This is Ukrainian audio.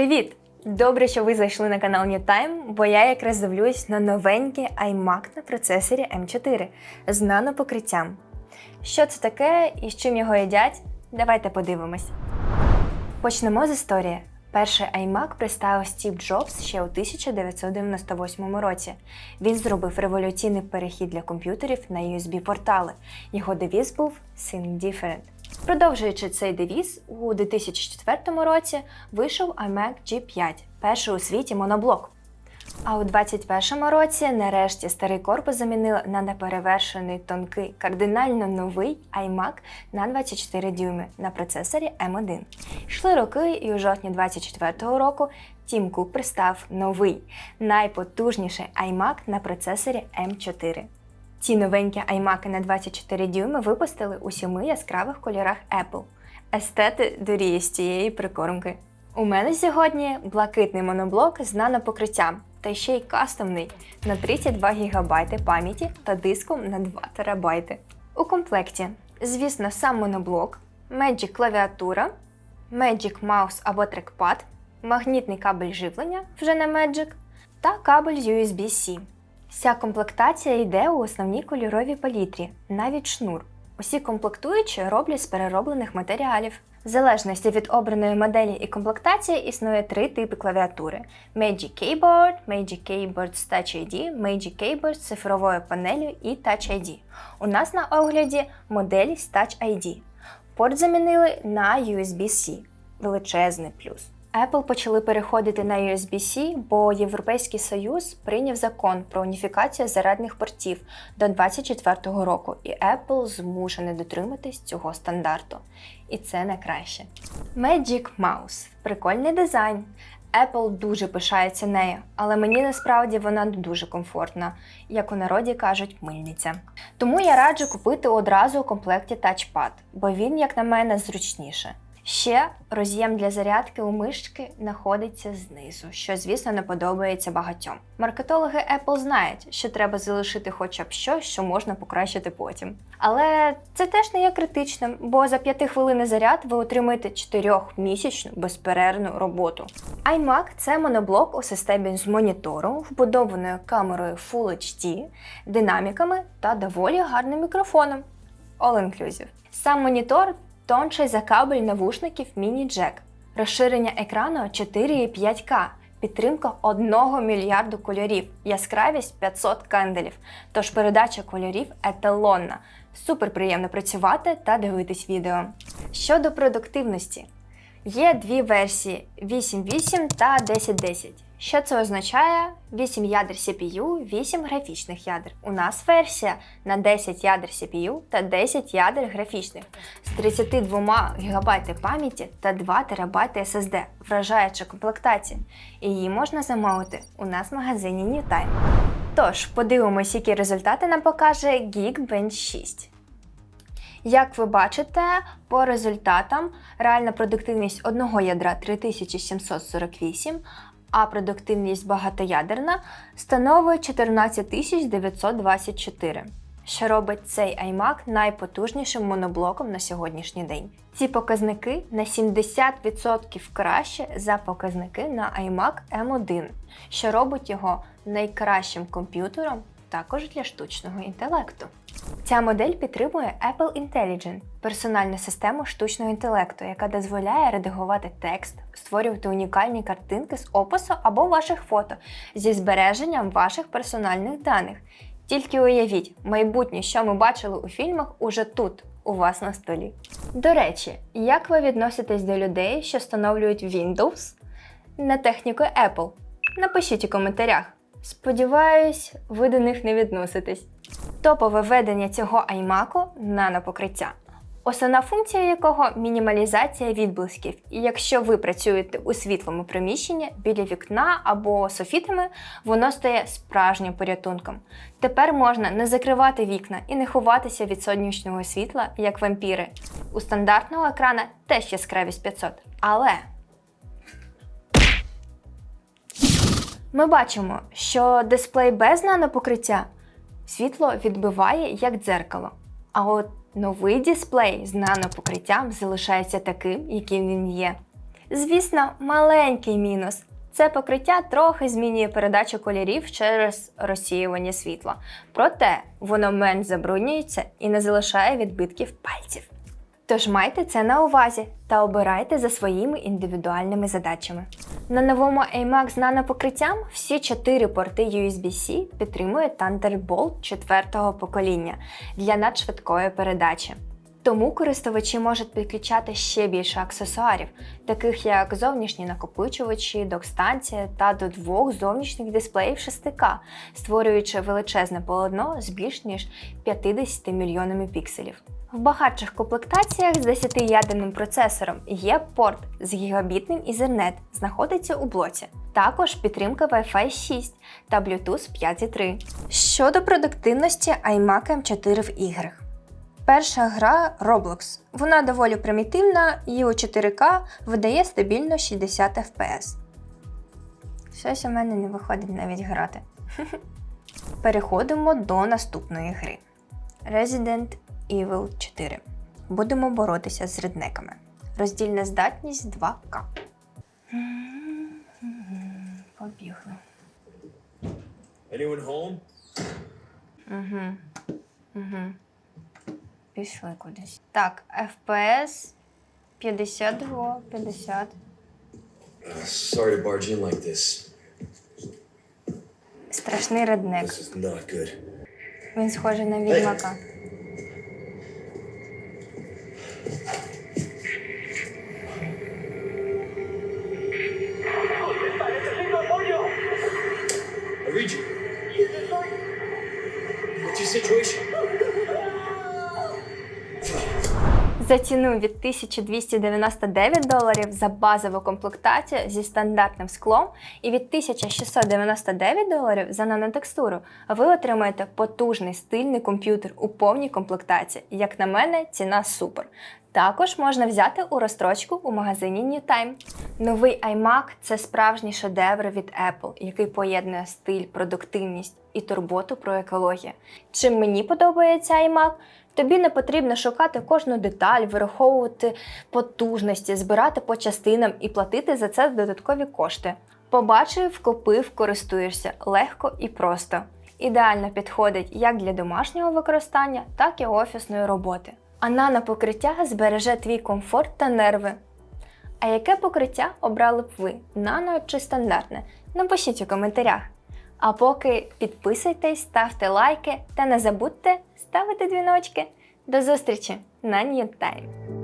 Привіт! Добре, що ви зайшли на канал NewTime, бо я якраз дивлюсь на новенький iMac на процесорі M4 з нанопокриттям. Що це таке і з чим його їдять? Давайте подивимось. Почнемо з історії. Перший iMac представив Стів Джобс ще у 1998 році. Він зробив революційний перехід для комп'ютерів на USB-портали. Його девіз був Think Different. Продовжуючи цей девіз, у 2004 році вийшов iMac G5, перший у світі моноблок. А у 2021 році нарешті старий корпус замінили на неперевершений тонкий, кардинально новий iMac на 24 дюйми на процесорі M1. Йшли роки, і у жовтні 2024 року Тім Кук представив новий, найпотужніший iMac на процесорі M4. Ці новенькі iMac на 24 дюйми випустили у сіми яскравих кольорах Apple. Естети доріє з цієї прикормки. У мене сьогодні блакитний моноблок з нанопокриттям, та ще й кастомний на 32 ГБ пам'яті та диском на 2 ТБ. У комплекті, звісно, сам моноблок, Magic клавіатура, Magic Mouse або трекпад, магнітний кабель живлення вже на Magic та кабель USB-C. Вся комплектація йде у основній кольоровій палітрі, навіть шнур. Усі комплектуючі роблять з перероблених матеріалів. В залежності від обраної моделі і комплектації існує три типи клавіатури: Magic Keyboard, Magic Keyboard з Touch ID, Magic Keyboard з цифровою панелью і Touch ID. У нас на огляді модель з Touch ID. Порт замінили на USB-C. Величезний плюс. Apple почали переходити на USB-C, бо Європейський Союз прийняв закон про уніфікацію зарядних портів до 2024 року, і Apple змушений дотриматись цього стандарту. І це не краще. Magic Mouse прикольний дизайн. Apple дуже пишається нею, але мені насправді вона дуже комфортна, як у народі кажуть, мильниця. Тому я раджу купити одразу у комплекті тачпад, бо він, як на мене, зручніше. Ще роз'єм для зарядки у мишки знаходиться знизу, що, звісно, не подобається багатьом. Маркетологи Apple знають, що треба залишити хоча б щось, що можна покращити потім. Але це теж не є критичним, бо за 5 хвилин заряд ви отримаєте 4-місячну безперервну роботу. iMac це моноблок у системі з монітором, вбудованою камерою Full HD, динаміками та доволі гарним мікрофоном. All inclusive. Сам монітор тонший за кабель навушників міні-джек, розширення екрану 4,5К, підтримка 1 мільярду кольорів, яскравість 500 канделів. Тож передача кольорів еталонна. Супер приємно працювати та дивитись відео. Щодо продуктивності, є дві версії: 8.8 та 10.10. Що це означає? 8 ядер CPU, 8 графічних ядер. У нас версія на 10 ядер CPU та 10 ядер графічних з 32 ГБ пам'яті та 2 ТБ SSD, вражаюча комплектація. Її можна замовити у нас в магазині NewTime. Тож, подивимось, які результати нам покаже Geekbench 6. Як ви бачите, по результатам реальна продуктивність одного ядра 3748, а продуктивність багатоядерна становить 14924, що робить цей iMac найпотужнішим моноблоком на сьогоднішній день. Ці показники на 70% краще за показники на iMac M1, що робить його найкращим комп'ютером також для штучного інтелекту. Ця модель підтримує Apple Intelligent – персональну систему штучного інтелекту, яка дозволяє редагувати текст, створювати унікальні картинки з опису або ваших фото зі збереженням ваших персональних даних. Тільки уявіть, майбутнє, що ми бачили у фільмах, уже тут, у вас на столі. До речі, як ви відноситесь до людей, що встановлюють Windows на техніку Apple? Напишіть у коментарях. Сподіваюсь, ви до них не відноситесь. Топове ведення цього iMac нанопокриття. Основна функція якого мінімалізація відблисків. І якщо ви працюєте у світлому приміщенні біля вікна або софітами, воно стає справжнім порятунком. Тепер можна не закривати вікна і не ховатися від сонячного світла, як вампіри. У стандартного екрана теж яскравість 500. Але ми бачимо, що дисплей без нанопокриття світло відбиває як дзеркало. А от новий дисплей з нанопокриттям залишається таким, яким він є. Звісно, маленький мінус. Це покриття трохи змінює передачу кольорів через розсіювання світла. Проте воно менш забруднюється і не залишає відбитків пальців. Тож майте це на увазі та обирайте за своїми індивідуальними задачами. На новому AMAX з нанопокриттям всі чотири порти USB-C підтримує Thunderbolt 4 покоління для надшвидкої передачі. Тому користувачі можуть підключати ще більше аксесуарів, таких як зовнішні накопичувачі, док-станція та до двох зовнішніх дисплеїв 6К, створюючи величезне полотно з більш ніж 50 мільйонами пікселів. В багатших комплектаціях з 10-ядерним процесором є порт з гігабітним Ethernet, знаходиться у блоці. Також підтримка Wi-Fi 6 та Bluetooth 5.3. Щодо продуктивності iMac M4 в іграх. Перша гра Roblox. Вона доволі примітивна і у 4К видає стабільно 60 FPS. Щось у мене не виходить навіть грати. Переходимо до наступної гри. Resident Evil 4. Будемо боротися з реднеками. Роздільна здатність 2К. Побігли. Anyone home? Угу. Угу. Пішли кудись. Так, FPS 52, 50. Uh, sorry to barge in like this. Страшний реднек. This is not good. Він схожий на відьмака. I read you. What's your situation? За ціну від 1299 доларів за базову комплектацію зі стандартним склом і від 1699 доларів за нанотекстуру ви отримаєте потужний стильний комп'ютер у повній комплектації. Як на мене, ціна супер. Також можна взяти у розстрочку у магазині NewTime. Новий iMac – це справжній шедевр від Apple, який поєднує стиль, продуктивність і турботу про екологію. Чим мені подобається iMac? Тобі не потрібно шукати кожну деталь, вираховувати потужності, збирати по частинам і платити за це додаткові кошти. Побачив, купив, користуєшся легко і просто. Ідеально підходить як для домашнього використання, так і офісної роботи. А нанопокриття збереже твій комфорт та нерви. А яке покриття обрали б ви? Нано чи стандартне? Напишіть у коментарях. А поки підписуйтесь, ставте лайки та не забудьте ставити дзвіночки. До зустрічі на Ньютайм!